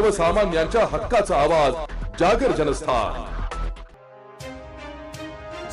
सर्वसामान्यांच्या हक्काचा आवाज जागर जनस्थान.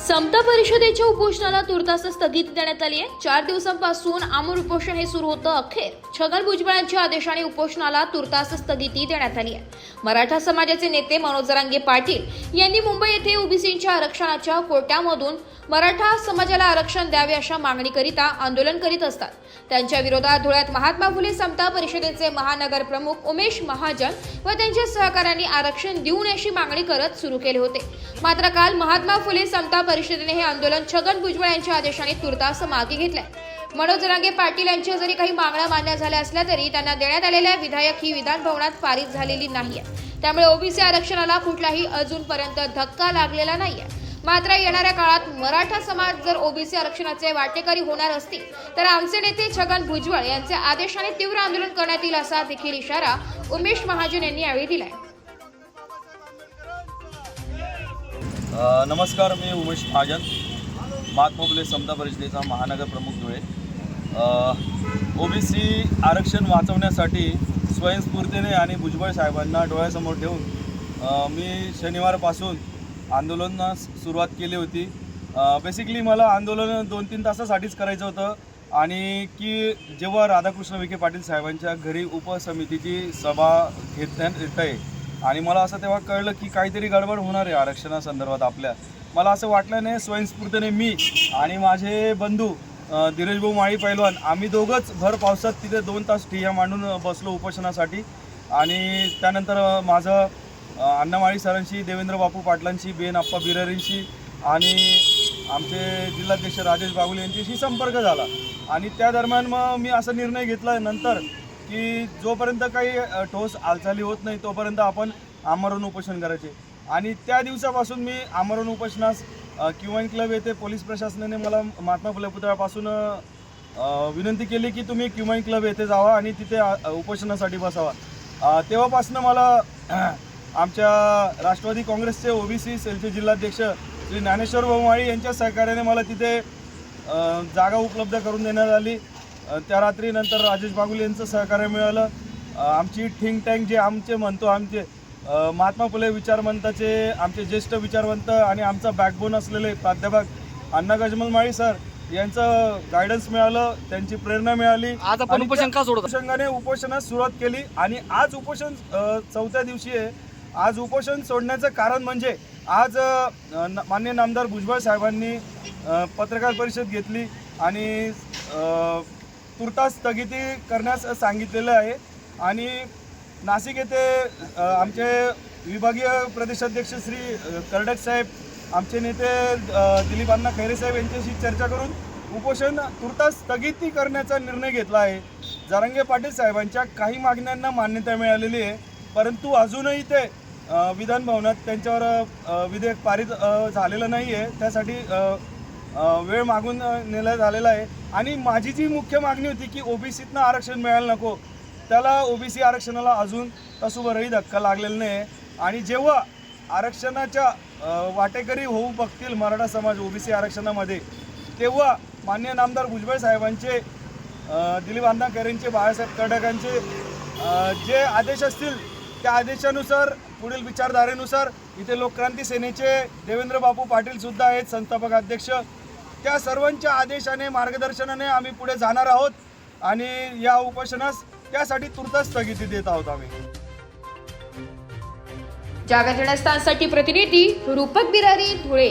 समता परिषदेच्या उपोषणाला तुर्तास स्थगिती देण्यात आली आहे. चार दिवसांपासून आमूर उपोषण हे सुरू होतं अखेर. छगन भुजबळांच्या आदेशाने उपोषणाला तुर्तास स्थगिती देण्यात आली आहे. मराठा समाजाचे नेते मनोज रांगे पाटील यांनी मुंबई येथे ओबीसीच्या आरक्षणाच्या कोट्यामधून मराठा समाजाला आरक्षण द्यावे अशा मागणीकरिता आंदोलन करीत असतात. त्यांच्या विरोधात धुळ्यात महात्मा फुले समता परिषदेचे महानगर प्रमुख उमेश महाजन व त्यांच्या सहकाऱ्यांनी आरक्षण देऊ नये अशी मागणी करत सुरू केले होते. मात्र काल महात्मा फुले समता परिषदेने हे आंदोलन छगन भुजबळ यांच्या आदेशाने तुर्तास मागे घेतलंय. मनोज रांगे पाटील यांच्या जरी काही मागण्या मान्य झाल्या असल्या तरी त्यांना देण्यात आलेल्या विधायक ही विधान भवनात पारित झालेली नाही त्यामुळे ओबीसी आरक्षणाला कुठलाही अजूनपर्यंत धक्का लागलेला नाहीये. मात्र येणाऱ्या काळात मराठा समाज जर ओबीसी आरक्षणाचे वाटेकरी होणार असतील तर आमचे नेते छगन भुजबळ यांच्या आदेशाने तीव्र आंदोलन करण्यात येईल असा देखील इशारा उमेश महाजन यांनी यावेळी दिलाय. नमस्कार मी उमेश महाजन महात्मा समता परिषदेचा महानगर प्रमुख धुळे. ओबीसी आरक्षण वाचवण्यासाठी स्वयंस्फूर्तीने आणि भुजबळ साहेबांना डोळ्यासमोर ठेवून मी शनिवारपासून आंदोलनास सुरुवात केली होती. बेसिकली मला आंदोलन दोन तीन तासासाठीच करायचं होतं. आणि की जेव्हा राधाकृष्ण विखे पाटील साहेबांच्या घरी उपसमितीची सभा घेण्यात येत आहे आणि मला असं तेव्हा कळलं की काहीतरी गडबड होणार आहे आरक्षणासंदर्भात आपल्या. मला असं वाटलं नाही स्वयंस्फूर्तीने मी आणि माझे बंधू अ, धीरजभाऊ माळी पैलवान आम्ही दोघंच भर पावसात तिथे दोन तास ठिया मांडून बसलो उपोषणासाठी आणि त्यानंतर माझं अण्णामाळी सरांशी देवेंद्र बापू पाटलांशी बेन आप्पा बिरारींशी आणि आमचे जिल्हाध्यक्ष राजेश बागुले यांच्याशी संपर्क झाला. आणि त्या दरम्यान मग मी असा निर्णय घेतला नंतर की जोपर्यंत काही ठोस हालचाली होत नाही तोपर्यंत आपण आमरण उपोषण करायचे. आणि त्या दिवसापासून मी आमरण उपोषणास क्युएन क्लब येथे पोलीस प्रशासनाने मला महात्मा फुले पुतळ्यापासून विनंती केली की तुम्ही क्युएन क्लब येथे जावा आणि तिथे उपोषणासाठी बसावा. तेव्हापासून मला आमच्या राष्ट्रवादी काँग्रेसचे ओबीसी सेलचे जिल्हाध्यक्ष श्री ज्ञानेश्वर भाऊमाळी यांच्या सहकार्याने मला तिथे जागा उपलब्ध करून देण्यात आली. त्या रात्रीनंतर राजेश बागुले यांचं सहकार्य मिळालं. आमची थिंक टँक जे आमचे म्हणतो आमचे महात्मा फुले विचारवंताचे आमचे ज्येष्ठ विचारवंत आणि आमचा बॅकबोन असलेले प्राध्यापक अण्णा गजमल माळी सर यांचं गायडन्स मिळालं त्यांची प्रेरणा मिळाली. आज आपण उपोषण का सोडत अनुषंगाने उपोषणास सुरुवात केली आणि आज उपोषण चौथ्या दिवशी आहे. आज उपोषण सोडण्याचं कारण म्हणजे आज न- माननीय नामदार भुजबळ साहेबांनी पत्रकार परिषद घेतली आणि तुर्तास स्थगिती करण्यास सांगितलेलं आहे. आणि नाशिक येथे आमचे विभागीय प्रदेशाध्यक्ष श्री कर्डक साहेब आमचे नेते दिलीपांना खैरे साहेब यांच्याशी चर्चा करून उपोषण तुर्तास स्थगिती करण्याचा निर्णय घेतला आहे. जारंगे पाटील साहेबांच्या काही मागण्यांना मान्यता मिळालेली आहे. परंतु अजूनही ते विधान भवनात त्यांच्यावर विधेयक पारित झालेलं नाही आहे त्यासाठी वेळ मागून अ, नेला झालेला आहे. आणि माझी जी मुख्य मागणी होती की ओबीसीतनं आरक्षण मिळायला नको त्याला ओबीसी आरक्षणाला अजून तसुभरही धक्का लागलेला नाही आहे आणि जेव्हा आरक्षणाच्या वाटेकरी होऊ बघतील मराठा समाज ओबीसी आरक्षणामध्ये तेव्हा मान्य नामदार भुजबळ साहेबांचे दिलीप अण्णा खैरेंचे बाळासाहेब कडकांचे जे आदेश असतील त्या आदेशानुसार पुढील विचारधारेनुसार इथे लोकक्रांती सेनेचे देवेंद्र बापू पाटील सुद्धा आहेत संस्थापक अध्यक्ष. त्या सर्वांच्या आदेशाने मार्गदर्शनाने आम्ही पुढे जाणार आहोत आणि या उपोषणास त्यासाठी तुर्तास स्थगिती देत आहोत आम्ही. जागर जनस्थानसाठी प्रतिनिधी रूपक बिरारी धुळे.